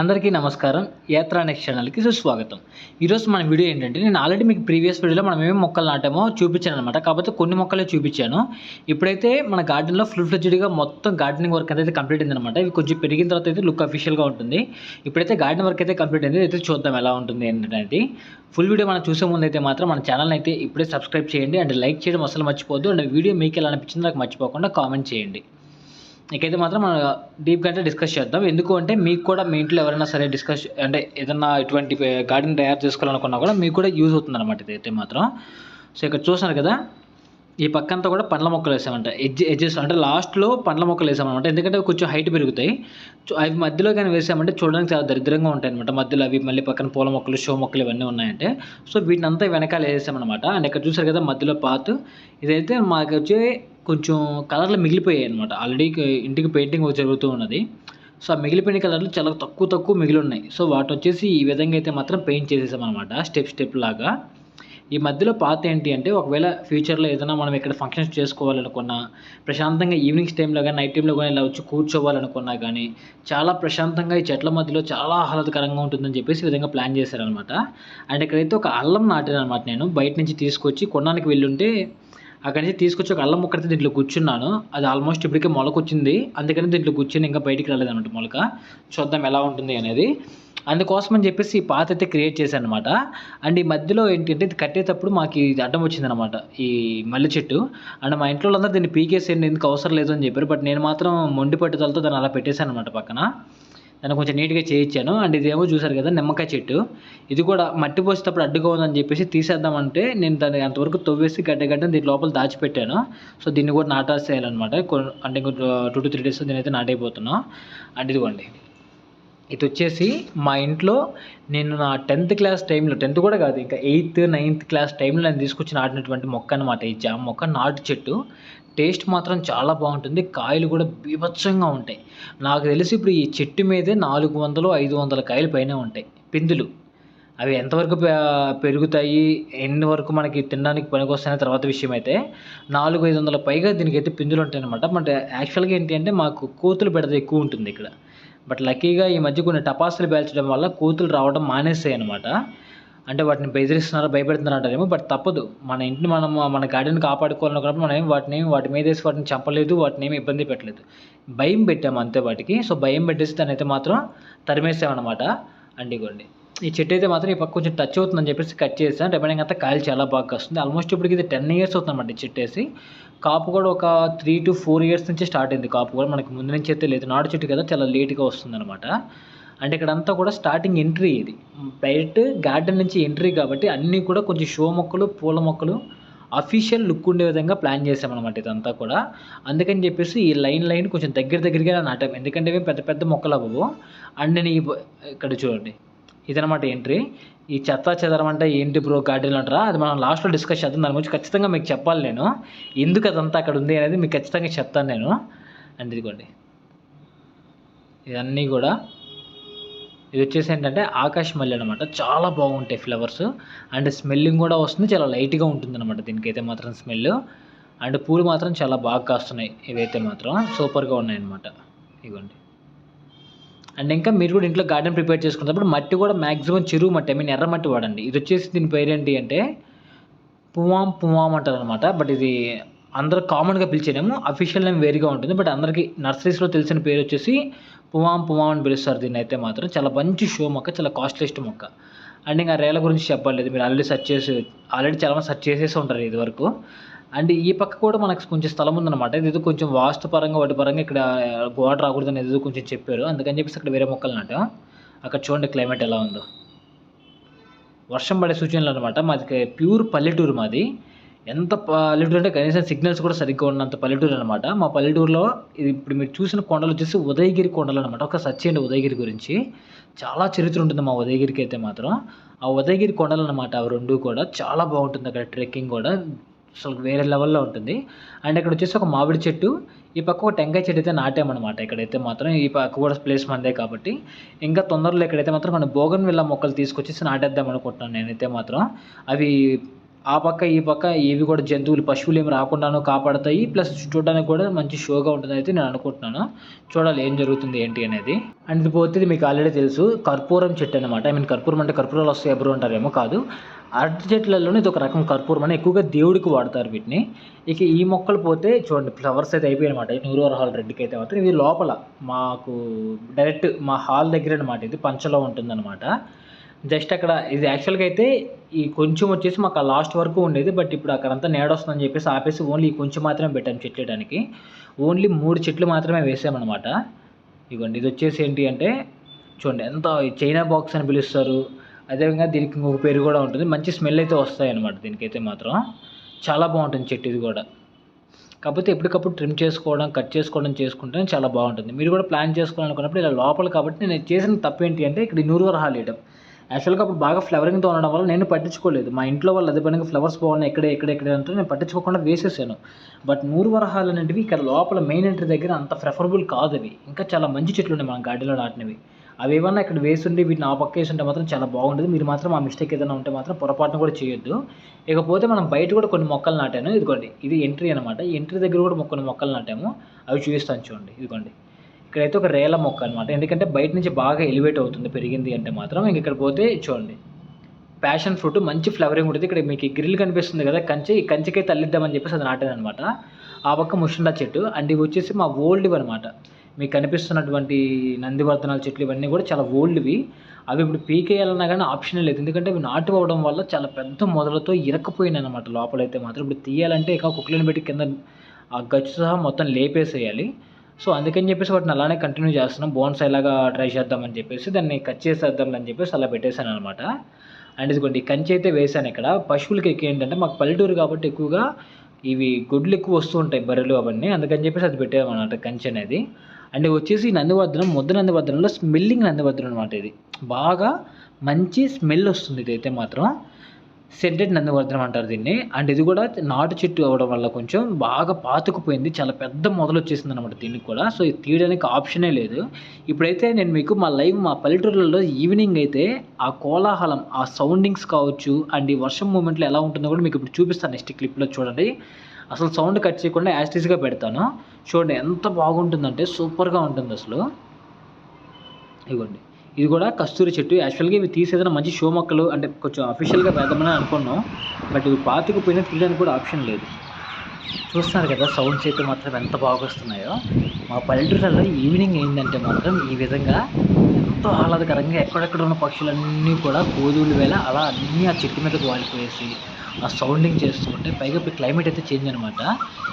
అందరికీ నమస్కారం. యాత్రా నెక్స్ట్ ఛానల్కి సుస్వాగతం. ఈరోజు మన వీడియో ఏంటంటే నేను ఆల్రెడీ మీకు ప్రీవియస్ వీడియోలో మనం ఏమేమి మొక్కలు నాటామో చూపించాను అనమాట కాకపోతే కొన్ని మొక్కలే చూపించాను. ఇప్పుడైతే మన గార్డెన్లో ఫుల్ ఫ్లెడ్జ్డ్గా మొత్తం గార్డెనింగ్ వర్క్ అయితే కంప్లీట్ అయిందనమాట ఇవి కొంచెం పెరిగిన తర్వాత అయితే లుక్ అఫీషియల్గా ఉంటుంది. ఇప్పుడైతే గార్డెన్ వర్క్ అయితే కంప్లీట్ అయింది. అయితే చూద్దాం ఎలా ఉంటుంది ఏంటంటే ఫుల్ వీడియో మనం చూసే ముందు అయితే మాత్రం మన ఛానల్ అయితే ఇప్పుడే సబ్స్క్రైబ్ చేయండి. అండ్ లైక్ చేయడం అసలు మర్చిపోద్దు అండ్ వీడియో మీకు ఎలా అనిపించిందో నాకు మర్చిపోకుండా కామెంట్ చేయండి. ఇకైతే మాత్రం మనం డీప్గా అంటే డిస్కస్ చేద్దాం. ఎందుకు అంటే మీకు కూడా మీ ఇంట్లో ఎవరైనా సరే డిస్కస్ అంటే ఏదన్నా ఇటువంటి గార్డెన్ తయారు చేసుకోవాలనుకున్నా కూడా మీకు కూడా యూజ్ అవుతుంది అనమాట ఇదైతే మాత్రం. సో ఇక్కడ చూస్తున్నారు కదా ఈ పక్కంతా కూడా పండ్ల మొక్కలు వేసామంట. ఎడ్జ్ ఎడ్జెస్ అంటే లాస్ట్లో పండ్ల మొక్కలు వేసామన్నమాట. ఎందుకంటే కొంచెం హైట్ పెరుగుతాయి. అవి మధ్యలో కానీ వేసామంటే చూడడానికి చాలా దరిద్రంగా ఉంటాయి అనమాట మధ్యలో అవి మళ్ళీ పక్కన పూల మొక్కలు షో మొక్కలు ఇవన్నీ ఉన్నాయంటే. సో వీటిని అంతా వెనకాల వేసామన్నమాట. అండ్ ఇక్కడ చూసారు కదా మధ్యలో పాత్ ఇదైతే మాకు వచ్చి కొంచెం కలర్లు మిగిలిపోయాయి అనమాట ఆల్రెడీ ఇంటికి పెయింటింగ్ జరుగుతూ ఉన్నది. సో ఆ మిగిలిపోయిన కలర్లు చాలా తక్కువ తక్కువ మిగిలి ఉన్నాయి సో వాటి వచ్చేసి ఈ విధంగా అయితే మాత్రం పెయింట్ చేసేసాం అనమాట స్టెప్ స్టెప్ లాగా. ఈ మధ్యలో పాత ఏంటి అంటే ఒకవేళ ఫ్యూచర్లో ఏదైనా మనం ఇక్కడ ఫంక్షన్స్ చేసుకోవాలనుకున్నా ప్రశాంతంగా ఈవినింగ్స్ టైంలో కానీ నైట్ టైంలో కానీ ఇలా వచ్చి కూర్చోవాలనుకున్నా కానీ చాలా ప్రశాంతంగా ఈ చెట్ల మధ్యలో చాలా ఆహ్లాదకరంగా ఉంటుందని చెప్పేసి ఈ విధంగా ప్లాన్ చేశారనమాట అండ్ ఇక్కడైతే ఒక అల్లం నాటాను అనమాట నేను. బయట నుంచి తీసుకొచ్చి కొనడానికి వెళ్ళుంటే అక్కడి నుంచి తీసుకొచ్చి ఒక అల్లం మొక్కైతే దీంట్లో కూర్చున్నాను. అది ఆల్మోస్ట్ ఇప్పటికే మొలకొచ్చింది. అందుకని దీంట్లో కూర్చొని ఇంకా బయటికి రాలేదన్నమాట మొలక. చూద్దాం ఎలా ఉంటుంది అనేది. అందుకోసం అని చెప్పేసి ఈ పాత అయితే క్రియేట్ చేశాను అనమాట అండ్ ఈ మధ్యలో ఏంటంటే ఇది కట్టేటప్పుడు మాకు ఇది అడ్డం వచ్చిందనమాట ఈ మల్లె చెట్టు. అండ్ మా ఇంట్లో వాళ్ళందరూ దీన్ని పీకేసేయండి ఎందుకు అవసరం లేదు అని చెప్పారు. బట్ నేను మాత్రం మొండి పట్టుదలతో దాన్ని అలా పెట్టేశాను అనమాట పక్కన. దాన్ని కొంచెం నీట్గా చేయించాను. అండ్ ఇదేమో చూసారు కదా నిమ్మకాయ చెట్టు. ఇది కూడా మట్టి పోసేటప్పుడు అడ్డుగా ఉందని చెప్పేసి తీసేద్దామంటే నేను దాన్ని అంతవరకు తవ్వేసి గడ్డ గడ్డ దీని లోపల దాచిపెట్టాను. సో దీన్ని కూడా నాటేసేయాలన్నమాట. అంటే ఇంకో టూ టు త్రీ డేస్ దీని అయితే నాటైపోతున్నాం. అండ్ ఇదిగోండి. ఇది వచ్చేసి మా ఇంట్లో నేను నా టెన్త్ క్లాస్ టైంలో టెన్త్ కూడా కాదు ఇంకా ఎయిత్ నైన్త్ క్లాస్ టైంలో నేను తీసుకొచ్చి నాటినటువంటి మొక్క అనమాట ఈ జామ మొక్క నాటు చెట్టు. టేస్ట్ మాత్రం చాలా బాగుంటుంది కాయలు కూడా బీభత్సంగా ఉంటాయి. నాకు తెలిసి ఇప్పుడు ఈ చెట్టు మీదే నాలుగు వందలు ఐదు వందల కాయలు పైన ఉంటాయి పిందులు. అవి ఎంతవరకు పెరుగుతాయి ఎన్ని వరకు మనకి తినడానికి పనికొస్తాయనే తర్వాత విషయం అయితే నాలుగు ఐదు వందల పైగా దీనికైతే పిందులు ఉంటాయి అనమాట బట్ యాక్చువల్గా ఏంటి అంటే మాకు కోతులు బెడద ఎక్కువ ఉంటుంది ఇక్కడ. బట్ లక్కీగా ఈ మధ్య కొన్ని టపాసులు పేల్చడం వల్ల కూతులు రావడం మానేసాయి అనమాట అంటే వాటిని బెదిరిస్తున్నారు భయపెడుతున్నారు అంటారేమో బట్ తప్పదు. మన ఇంటిని మనం మన గార్డెన్ కాపాడుకోవాలనుకున్నప్పుడు మనం ఏం వాటిని వాటి మీద వేసి వాటిని చంపలేదు వాటిని ఏమి ఇబ్బంది పెట్టలేదు. భయం పెట్టాము అంతే వాటికి. సో భయం పెట్టేసి దాన్ని అయితే మాత్రం తరిమేసామన్నమాట. అండి ఈ చెట్టు అయితే మాత్రం ఈ పక్క కొంచెం టచ్ అవుతుందని చెప్పేసి కట్ చేసాను రిమైనింగ్ అంతా కాయలు చాలా బాగా వస్తుంది ఆల్మోస్ట్ ఇప్పటికి ఇది టెన్ ఇయర్స్ అవుతుందన్నమాట ఈ చెట్టు వేసి. కాపు కూడా ఒక త్రీ టు ఫోర్ ఇయర్స్ నుంచి స్టార్ట్ అయింది కాపు కూడా. మనకి ముందు నుంచి అయితే లేదు. నాటు చెట్టు కదా చాలా లేట్గా వస్తుంది అనమాట అంటే ఇక్కడంతా కూడా స్టార్టింగ్ ఎంట్రీ ఇది. డైరెక్ట్ గార్డెన్ నుంచి ఎంట్రీ కాబట్టి అన్నీ కూడా కొంచెం షో మొక్కలు పూల మొక్కలు అఫీషియల్ లుక్ ఉండే విధంగా ప్లాన్ చేసామన్నమాట ఇదంతా కూడా. అందుకని చెప్పేసి ఈ లైన్ లైన్ కొంచెం దగ్గర దగ్గరగా నాటాం. ఎందుకంటే ఇవి పెద్ద పెద్ద మొక్కలు అవ్వవు. అండ్ నేను ఇక్కడ చూడండి. ఇదనమాట ఎంట్రీ ఈ చెత్త చెదరం అంటే ఏంటి బ్రో గార్డెన్ అంటారా అది మనం లాస్ట్లో డిస్కస్ చేద్దాం. దాని గురించి ఖచ్చితంగా మీకు చెప్పాలి నేను. ఎందుకు అదంతా అక్కడ ఉంది అనేది మీకు ఖచ్చితంగా చెప్తాను నేను. అండ్ ఇదిగోండి. ఇవన్నీ కూడా ఇది వచ్చేసి ఏంటంటే ఆకాశ మల్లి అనమాట చాలా బాగుంటాయి ఫ్లవర్స్ అండ్ స్మెల్లింగ్ కూడా వస్తుంది. చాలా లైట్గా ఉంటుంది అనమాట దీనికైతే మాత్రం స్మెల్ అండ్ పూలు మాత్రం చాలా బాగా కాస్తున్నాయి. ఇవైతే మాత్రం సూపర్గా ఉన్నాయి అనమాట ఇదిగోండి. అండ్ ఇంకా మీరు కూడా ఇంట్లో గార్డెన్ ప్రిపేర్ చేసుకున్నప్పుడు మట్టి కూడా మ్యాక్సిమం చెరువు మట్టి ఐ మీన్ ఎర్ర మట్టి వాడండి. ఇది వచ్చేసి దీని పేరు ఏంటి అంటే పువాం పువాం అంటారు అనమాట బట్ ఇది అందరూ కామన్గా పిలిచేయడము అఫీషియల్ నేమ్ వేరుగా ఉంటుంది. బట్ అందరికీ నర్సరీస్లో తెలిసిన పేరు వచ్చేసి పువాం పువాం అని పిలుస్తారు దీన్ని అయితే మాత్రం. చాలా మంచి షో మొక్క చాలా కాస్ట్లీస్ట్ మొక్క. అండ్ ఇంకా రేల గురించి చెప్పలేదు మీరు ఆల్రెడీ సెర్చ్ చేసి ఆల్రెడీ చాలామంది సెర్చ్ చేసేసి ఉంటారు ఇది వరకు. అండ్ ఈ పక్క కూడా మనకు కొంచెం స్థలం ఉందన్నమాట. ఇది కొంచెం వాస్తు పరంగా వాటి పరంగా ఇక్కడ గోడ రాకూడదు అనేది ఏదో కొంచెం చెప్పారు. అందుకని చెప్పేసి అక్కడ వేరే మొక్కలు నాటాం అక్కడ చూడండి క్లైమేట్ ఎలా ఉందో. వర్షం పడే సూచనలు అనమాట మాది ప్యూర్ పల్లెటూరు మాది. ఎంత పల్లెటూరు అంటే కనీసం సిగ్నల్స్ కూడా సరిగ్గా ఉన్నంత పల్లెటూరు అనమాట మా పల్లెటూరులో ఇది ఇప్పుడు మీరు చూసిన కొండలు వచ్చేసి ఉదయగిరి కొండలు అనమాట ఒక సచ్చేయండి ఉదయగిరి గురించి. చాలా చరిత్ర ఉంటుంది మా ఉదయగిరికి అయితే మాత్రం. ఆ ఉదయగిరి కొండలు అనమాట అవి రెండు కూడా. చాలా బాగుంటుంది అక్కడ ట్రెక్కింగ్ కూడా. అసలు వేరే లెవెల్లో ఉంటుంది. అండ్ ఇక్కడ వచ్చేసి ఒక మామిడి చెట్టు ఈ పక్క ఒక టెంకాయ చెట్టు అయితే నాటామన్నమాట ఇక్కడైతే మాత్రం. ఈ పక్క కూడా ప్లేస్ మందే కాబట్టి. ఇంకా తొందరలో ఇక్కడైతే మాత్రం కొన్ని బోగన్ వెళ్ళ మొక్కలు తీసుకొచ్చేసి నాటేద్దాం అనుకుంటున్నాను నేనైతే మాత్రం. అవి ఆ పక్క ఈ పక్క ఇవి కూడా జంతువులు పశువులు ఏమి రాకుండానో కాపాడతాయి. ప్లస్ చూడడానికి కూడా మంచి షోగా ఉంటుంది అయితే నేను అనుకుంటున్నాను. చూడాలి ఏం జరుగుతుంది ఏంటి అనేది. అండ్ ఇది పోతే ఇది మీకు ఆల్రెడీ తెలుసు కర్పూరం చెట్టు అనమాట ఐ మీన్ కర్పూరం అంటే కర్పూరాలు వస్తాయి ఎవరు అంటారేమో కాదు. అరటి చెట్లలోనే ఇది ఒక రకం కర్పూరం అని ఎక్కువగా దేవుడికి వాడతారు వీటిని. ఇక ఈ మొక్కలు పోతే చూడండి ఫ్లవర్స్ అయితే అయిపోయాయి అనమాట నూరూర హాల్ రెడ్డికి అయితే మాత్రం. ఇది లోపల మాకు డైరెక్ట్ మా హాల్ దగ్గర అనమాట ఇది పంచలో ఉంటుందన్నమాట. జస్ట్ అక్కడ ఇది యాక్చువల్గా అయితే ఈ కొంచెం వచ్చేసి మాకు ఆ లాస్ట్ వరకు ఉండేది. బట్ ఇప్పుడు అక్కడంతా నేడొస్తుందని చెప్పేసి ఆపేసి ఓన్లీ ఈ కొంచెం మాత్రమే పెట్టాము చెట్లు వేయడానికి ఓన్లీ మూడు చెట్లు మాత్రమే వేసామన్నమాట. ఇగోండి ఇది వచ్చేసి ఏంటి అంటే చూడండి ఎంత చైనా బాక్స్ అని పిలుస్తారు. అదేవిధంగా దీనికి ఇంకొక పేరు కూడా ఉంటుంది. మంచి స్మెల్ అయితే వస్తాయి అన్నమాట దీనికైతే మాత్రం. చాలా బాగుంటుంది చెట్టు ఇది కూడా. కాకపోతే ఎప్పటికప్పుడు ట్రిమ్ చేసుకోవడం కట్ చేసుకోవడం చేసుకుంటే చాలా బాగుంటుంది. మీరు కూడా ప్లాన్ చేసుకోవాలనుకున్నప్పుడు ఇలా లోపల కాబట్టి నేను చేసిన తప్పు ఏంటి అంటే ఇక్కడ నూరు వరహాలు వేయడం యాక్చువల్గా అప్పుడు బాగా ఫ్లవరింగ్తో ఉండడం వల్ల నేను పట్టించుకోలేదు. మా ఇంట్లో వాళ్ళు అదే పనిగా ఫ్లవర్స్ బాగున్నాయి ఎక్కడ ఎక్కడ ఎక్కడ అంటే నేను పట్టించుకోకుండా వేసేసాను. బట్ నూరు వరహాలు అనేటివి ఇక్కడ లోపల మెయిన్ ఎంట్రీ దగ్గర అంత ప్రిఫరబుల్ కాదు అవి. ఇంకా చాలా మంచి చెట్లు ఉన్నాయి మన గార్డెన్లో నాటినవి. అవి ఏమన్నా ఇక్కడ వేసుండి వీటిని ఆ పక్క వేసుంటే మాత్రం చాలా బాగుంటుంది మీరు మాత్రం ఆ మిస్టేక్ ఏదైనా ఉంటే మాత్రం పొరపాటున కూడా చేయొద్దు. ఇకపోతే మనం బయట కూడా కొన్ని మొక్కలు నాటాను ఇదిగోండి ఇది ఎంట్రీ అనమాట ఎంట్రీ దగ్గర కూడా కొన్ని మొక్కలు నాటాము. అవి చూపిస్తాను చూడండి. ఇదిగోండి. ఇక్కడైతే ఒక రేల మొక్క అనమాట ఎందుకంటే బయట నుంచి బాగా ఎలివేట్ అవుతుంది పెరిగింది అంటే మాత్రం. ఇంక ఇక్కడ పోతే చూడండి. ప్యాషన్ ఫ్రూట్ మంచి ఫ్లవరింగ్ ఉంటుంది. ఇక్కడ మీకు గ్రిల్ కనిపిస్తుంది కదా కంచి ఈ కంచెకే తల్లిద్దామని చెప్పేసి అది నాటాను అనమాట ఆ పక్క ముషండా చెట్టు. అండ్ ఇవి వచ్చేసి మా ఓల్డ్వి అనమాట మీకు కనిపిస్తున్నటువంటి నందివర్ధనాల చెట్లు ఇవన్నీ కూడా చాలా ఓల్డ్వి. అవి ఇప్పుడు పీకేయాలన్నా కానీ ఆప్షన్ లేదు. ఎందుకంటే అవి నాటు అవ్వడం వల్ల చాలా పెద్ద మొదలతో ఇరకపోయినాయి అనమాట లోపలైతే మాత్రం. ఇప్పుడు తీయాలంటే ఇక కుక్కలను పెట్టి కింద ఆ గచ్చు సహా మొత్తం లేపేసేయాలి. సో అందుకని చెప్పేసి వాటిని అలానే కంటిన్యూ చేస్తున్నాం. బోన్స్ ఎలాగా ట్రై చేద్దామని చెప్పేసి దాన్ని కట్ చేసేద్దాం అని చెప్పేసి అలా పెట్టేశాను అనమాట అండ్ ఇదిగోండి కంచి అయితే వేశాను ఇక్కడ. పశువులకి ఎక్కువ ఏంటంటే మాకు పల్లెటూరు కాబట్టి ఎక్కువగా ఇవి గుడ్లు ఎక్కువ వస్తూ ఉంటాయి బర్రెలు అవన్నీ. అందుకని చెప్పేసి అది పెట్టామన్నమాట కంచి అనేది. అండ్ వచ్చేసి నందివర్ధనం ముద్ద నందివర్ధనంలో స్మెల్లింగ్ నందివర్ధనం అనమాట ఇది. బాగా మంచి స్మెల్ వస్తుంది ఇదైతే మాత్రం. సెంటెడ్ నందివర్ధనం అంటారు దీన్ని. అండ్ ఇది కూడా నాటు చెట్టు అవ్వడం వల్ల కొంచెం బాగా పాతుకుపోయింది. చాలా పెద్ద మొదలు వచ్చేసింది అనమాట దీనికి కూడా. సో ఇది తీయడానికి ఆప్షనే లేదు. ఇప్పుడైతే నేను మీకు మా లైవ్ మా పల్లెటూర్లలో ఈవినింగ్ అయితే ఆ కోలాహలం ఆ సౌండింగ్స్ కావచ్చు అండ్ ఈ వర్షం మూమెంట్లో ఎలా ఉంటుందో కూడా మీకు ఇప్పుడు చూపిస్తాను. నెక్స్ట్ క్లిప్లో చూడండి. అసలు సౌండ్ కట్ చేయకుండా యాస్టీస్గా పెడతాను. చూడండి ఎంత బాగుంటుందంటే సూపర్గా ఉంటుంది అసలు. ఇవ్వండి ఇది కూడా కస్తూరి చెట్టు. యాక్చువల్గా ఇవి తీసేదైనా మంచి షో మొక్కలు అంటే కొంచెం అఫీషియల్గా వేద్దామని అనుకున్నాం. బట్ ఇవి పాతుకుపోయినా తీయడానికి కూడా ఆప్షన్ లేదు. చూస్తున్నారు కదా సౌండ్స్ అయితే మాత్రం ఎంత బాగా వస్తున్నాయో. మా పల్లెటూరులలో ఈవినింగ్ అయిందంటే మాత్రం ఈ విధంగా ఎంతో ఆహ్లాదకరంగా ఎక్కడెక్కడ ఉన్న పక్షులన్నీ కూడా కోదులు వేళ అలా అన్నీ ఆ చెట్టు మీదకి వాలిపోయేసి ఆ సౌండింగ్ చేస్తూ ఉంటే పైగా ఇప్పుడు క్లైమేట్ అయితే చేంజ్ అనమాట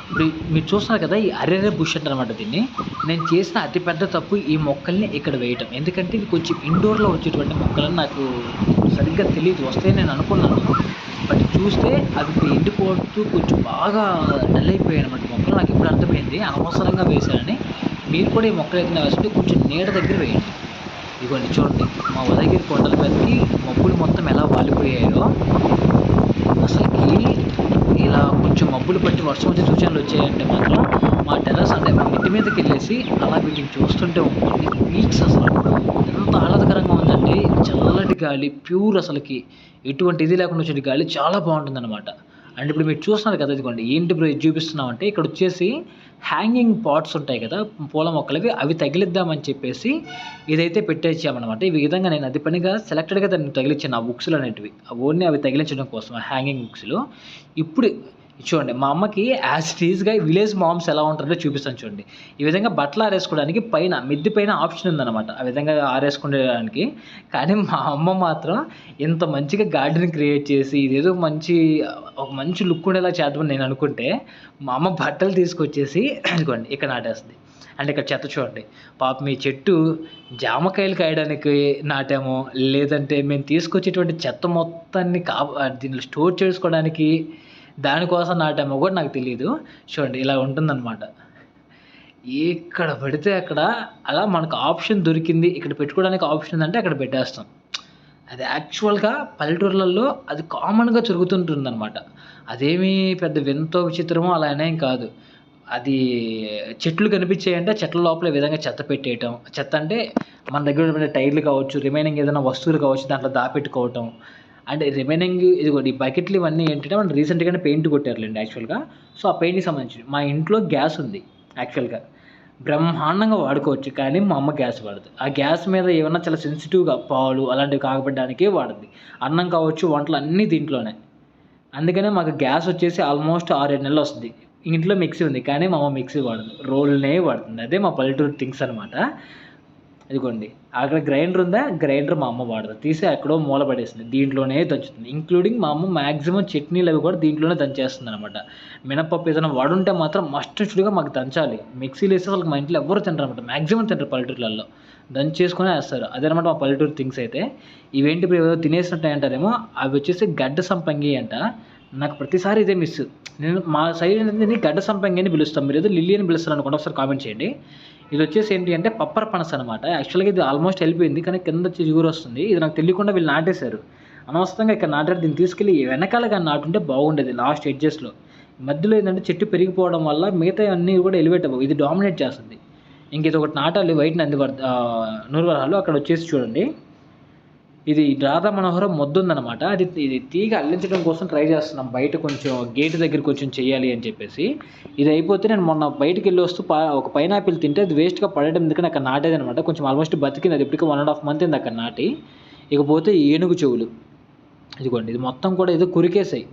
ఇప్పుడు మీరు చూస్తున్నారు కదా ఈ అరెరే బుష్ అంటారనమాట దీన్ని. నేను చేసిన అతిపెద్ద తప్పు ఈ మొక్కల్ని ఇక్కడ వేయటం. ఎందుకంటే ఇది కొంచెం ఇండోర్లో వచ్చేటువంటి మొక్కలని నాకు సరిగ్గా తెలియదు వస్తాయని నేను అనుకున్నాను. బట్ చూస్తే అవి ఎండిపోతూ కొంచెం బాగా డల్ అయిపోయాయి అనమాట మొక్కలు. నాకు ఇప్పుడు అర్థమైంది. అనవసరంగా వేశానని మీరు కూడా ఈ మొక్కలు ఎక్కడ వేస్తుంటే కొంచెం నీడ దగ్గర వేయండి. ఇదిగోండి చూడండి. మా ఉదయగిరి కొండల మీదకి మబ్బులు మొత్తం ఎలా వాలిపోయాయో. అసలు ఇలా కొంచెం మబ్బులు పట్టి వర్షం వచ్చే సూచనలు వచ్చాయంటే మాత్రం మా టెరస్ అంటే మిట్టి మీదకి వెళ్ళేసి అలా వీటిని చూస్తుంటే ఉంటుంది. బీచ్ అసలు ఎంత ఆహ్లాదకరంగా ఉందంటే చల్లటి గాలి ప్యూర్ అసలుకి ఎటువంటి ఇది లేకుండా వచ్చే గాలి చాలా బాగుంటుంది అనమాట అండ్ ఇప్పుడు మీరు చూస్తున్నారు కదా ఇదిగోండి ఏంటి ఇప్పుడు చూపిస్తున్నామంటే చూపిస్తున్నాం అంటే ఇక్కడ వచ్చేసి హ్యాంగింగ్ పాట్స్ ఉంటాయి కదా పూల మొక్కలవి అవి తగిలిద్దామని చెప్పేసి ఇదైతే పెట్టేసామన్నమాట. ఈ విధంగా నేను అది పనిగా సెలెక్టెడ్గా దాన్ని తగిలించాను ఆ బుక్స్లు అనేటివి. ఓన్లీ అవి తగిలించడం కోసం హ్యాంగింగ్ బుక్స్లో ఇప్పుడు చూడండి మా అమ్మకి యాజ్ టీజ్గా విలేజ్ మామ్స్ ఎలా ఉంటారో చూపిస్తాను చూడండి. ఈ విధంగా బట్టలు ఆరేసుకోవడానికి పైన మిద్ది పైన ఆప్షన్ ఉందన్నమాట. ఆ విధంగా ఆరేసుకునేదానికి. కానీ మా అమ్మ మాత్రం ఇంత మంచిగా గార్డెన్ క్రియేట్ చేసి ఇదేదో మంచి ఒక మంచి లుక్ ఉండేలా చేద్దామని నేను అనుకుంటే మా అమ్మ బట్టలు తీసుకొచ్చేసి ఇదిగోండి ఇక్కడ నాటేస్తుంది. అండ్ ఇక్కడ చెత్త చూడండి. పాప మీ చెట్టు జామకాయలు కాయడానికి నాటామో. లేదంటే మేము తీసుకొచ్చేటువంటి చెత్త మొత్తాన్ని కా దీనిలో స్టోర్ చేసుకోవడానికి దానికోసం నాటామో కూడా నాకు తెలియదు చూడండి ఇలా ఉంటుందన్నమాట. ఎక్కడ పడితే అక్కడ అలా మనకు ఆప్షన్ దొరికింది. ఇక్కడ పెట్టుకోవడానికి ఆప్షన్ ఉందంటే అక్కడ పెట్టేస్తాం. అది యాక్చువల్గా పల్లెటూర్లలో అది కామన్గా జరుగుతుంటుంది అనమాట అదేమీ పెద్ద వింతో విచిత్రమో అలా అనేం కాదు. అది చెట్లు కనిపించాయంటే చెట్ల లోపల విధంగా చెత్త పెట్టేయటం. చెత్త అంటే మన దగ్గర టైర్లు కావచ్చు రిమైనింగ్ ఏదైనా వస్తువులు కావచ్చు దాంట్లో దాపెట్టుకోవటం. అండ్ రిమైనింగ్ ఇదిగోండి ఈ బకెట్లు ఇవన్నీ ఏంటంటే మనం రీసెంట్గానే పెయింట్ కొట్టారులేండి యాక్చువల్గా సో ఆ పెయింట్కి సంబంధించి మా ఇంట్లో గ్యాస్ ఉంది యాక్చువల్గా బ్రహ్మాండంగా వాడుకోవచ్చు కానీ మా అమ్మ గ్యాస్ వాడదు. ఆ గ్యాస్ మీద ఏమన్నా చాలా సెన్సిటివ్గా పాలు అలాంటివి కాగబెట్టడానికే వాడద్ది. అన్నం కావచ్చు వంటలు అన్నీ దీంట్లోనే. అందుకనే మాకు గ్యాస్ వచ్చేసి ఆల్మోస్ట్ ఆరేడు నెలలు వస్తుంది. ఇంట్లో మిక్సీ ఉంది కానీ మా అమ్మ మిక్సీ వాడదు. రోల్నే వాడుతుంది. అదే మా పల్లెటూరు థింగ్స్ అనమాట ఇదిగోండి అక్కడ గ్రైండర్ ఉందా? గ్రైండర్ మా అమ్మ వాడదు. తీసి ఎక్కడో మూల పడేసింది. దీంట్లోనే దంచుతుంది. ఇంక్లూడింగ్ మా అమ్మ మ్యాక్సిమం చట్నీలు అవి కూడా దీంట్లోనే దంచేస్తుంది అనమాట మినపప్పు ఏదైనా వాడుంటే మాత్రం మస్ట్ చుడిగా మాకు దంచాలి. మిక్సీలు వేస్తే వాళ్ళకి మా ఇంట్లో ఎవరు తినరు అనమాట మ్యాక్సిమం తింటారు పల్లెటూర్లలో. దంచేసుకొని వేస్తారు. అదనమాట మా పల్లెటూరు థింగ్స్ అయితే. ఇవేంటి ఇప్పుడు ఏదో తినేసినట్టు అంటారేమో అవి వచ్చేసి గడ్డ సంపంగి అంట. నాకు ప్రతిసారి ఇదే మిస్ నేను మా సైడ్ అనేది గడ్డ సంపంగి అని పిలుస్తాం. మీరు ఏదో లిల్లీ అని పిలుస్తారు అనుకుంటే ఒకసారి కామెంట్ చేయండి. ఇది వచ్చేసి ఏంటి అంటే పప్పర్ పనస్ అనమాట యాక్చువల్గా ఇది ఆల్మోస్ట్ వెళ్ళిపోయింది కానీ కింద వచ్చి జిగురు వస్తుంది. ఇది నాకు తెలియకుండా వీళ్ళు నాటేశారు. అనవసరంగా ఇక్కడ నాటారు. దీన్ని తీసుకెళ్ళి వెనకాల కానీ నాటుంటే బాగుండేది లాస్ట్ ఎడ్జెస్లో మధ్యలో ఏంటంటే చెట్టు పెరిగిపోవడం వల్ల మిగతా అన్నీ కూడా ఎలివేట్ అవ్వవు. ఇది డామినేట్ చేస్తుంది. ఇంక ఇది ఒకటి నాటాలి. వైట్ నంది నూరు వరహాలు అక్కడ వచ్చేసి చూడండి. ఇది రాధా మనోహరం మొద్దుందనమాట అది ఇది తీగ అల్లించడం కోసం ట్రై చేస్తున్నాం. బయట కొంచెం గేట్ దగ్గర కొంచెం చేయాలి అని చెప్పేసి. ఇది అయిపోతే నేను మొన్న బయటకు వెళ్ళి వస్తూ ఒక పైనాపిల్ తింటే అది వేస్ట్గా పడడం ఎందుకని అక్కడ నాటేది అనమాట కొంచెం ఆల్మోస్ట్ బతికింది. అది ఇప్పటికీ వన్ అండ్ హాఫ్ మంత్ అయింది అక్కడ నాటి. ఇకపోతే ఏనుగు చెవులు. ఇదిగోండి. ఇది మొత్తం కూడా ఏదో కురికేసాయి.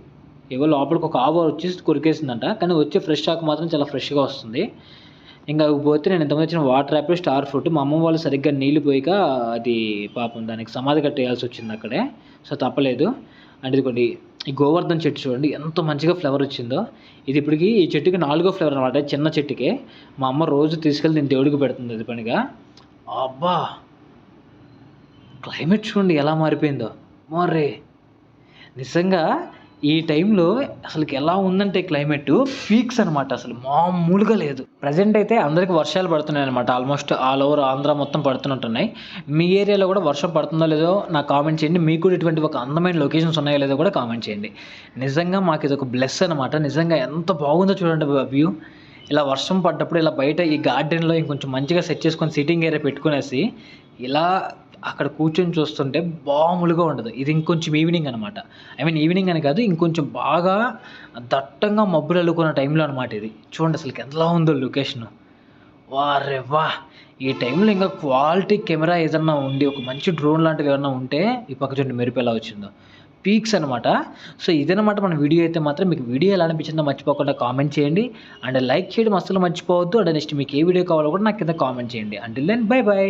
ఏవో లోపలికి ఒక ఆవు వచ్చేసి కురికేసిందంట. కానీ వచ్చే ఫ్రెష్ ఆకు మాత్రం చాలా ఫ్రెష్గా వస్తుంది. ఇంకా పోతే నేను ఇంతకుముందు వచ్చిన వాటర్ యాపిల్ స్టార్ ఫ్రూట్ మా అమ్మ వాళ్ళు సరిగ్గా నీళ్ళు పోయిక అది పాపం దానికి సమాధి కట్టేయాల్సి వచ్చింది అక్కడే. సో తప్పలేదు. అంటే ఇదిగోండి ఈ గోవర్ధన్ చెట్టు చూడండి ఎంత మంచిగా ఫ్లవర్ వచ్చిందో. ఇది ఇప్పటికి ఈ చెట్టుకి నాలుగో ఫ్లవర్ అనమాట చిన్న చెట్టుకే. మా అమ్మ రోజు తీసుకెళ్ళి నేను దేవుడికి పెడుతుంది అది పనిగా. అబ్బా! క్లైమేట్ చూడండి ఎలా మారిపోయిందో. మరే నిజంగా ఈ టైంలో అసలుకి ఎలా ఉందంటే క్లైమేట్ పీక్స్ అనమాట అసలు మామూలుగా లేదు. ప్రజెంట్ అయితే అందరికి వర్షాలు పడుతున్నాయి అనమాట ఆల్మోస్ట్ ఆల్ ఓవర్ ఆంధ్ర మొత్తం పడుతుంటున్నాయి మీ ఏరియాలో కూడా వర్షం పడుతుందో లేదో నాకు కామెంట్ చేయండి. మీకు కూడా ఇటువంటి ఒక అందమైన లొకేషన్స్ ఉన్నాయో లేదో కూడా కామెంట్ చేయండి. నిజంగా మాకు ఇది ఒక బ్లెస్ అనమాట నిజంగా ఎంత బాగుందో చూడండి వ్యూ ఇలా వర్షం పడ్డప్పుడు ఇలా బయట ఈ గార్డెన్లో ఇంకొంచెం మంచిగా సెట్ చేసుకొని సిట్టింగ్ ఏరియా పెట్టుకునేసి ఇలా అక్కడ కూర్చొని చూస్తుంటే మామూలుగా ఉండదు. ఇది ఇంకొంచెం ఈవినింగ్ అనమాట ఐ మీన్ ఈవినింగ్ అని కాదు ఇంకొంచెం బాగా దట్టంగా మబ్బులు అల్లుకున్న టైంలో అనమాట ఇది. చూడండి అసలు ఎంతలా ఉందో లొకేషన్ వారే వా! ఈ టైంలో ఇంకా క్వాలిటీ కెమెరా ఏదన్నా ఉండి ఒక మంచి డ్రోన్ లాంటిది ఏమన్నా ఉంటే ఈ పక్క చూడండి మెరుపు ఎలా వచ్చిందో. పీక్స్ అనమాట సో ఇదనమాట మన వీడియో అయితే మాత్రం. మీకు వీడియో ఎలా అనిపించిందో మర్చిపోకుండా కామెంట్ చేయండి. అండ్ లైక్ చేయడం అసలు మర్చిపోవద్దు. అండ్ నెక్స్ట్ మీకు ఏ వీడియో కావాలో కూడా నాకు కింద కామెంట్ చేయండి. అంటే దెన్ బై బై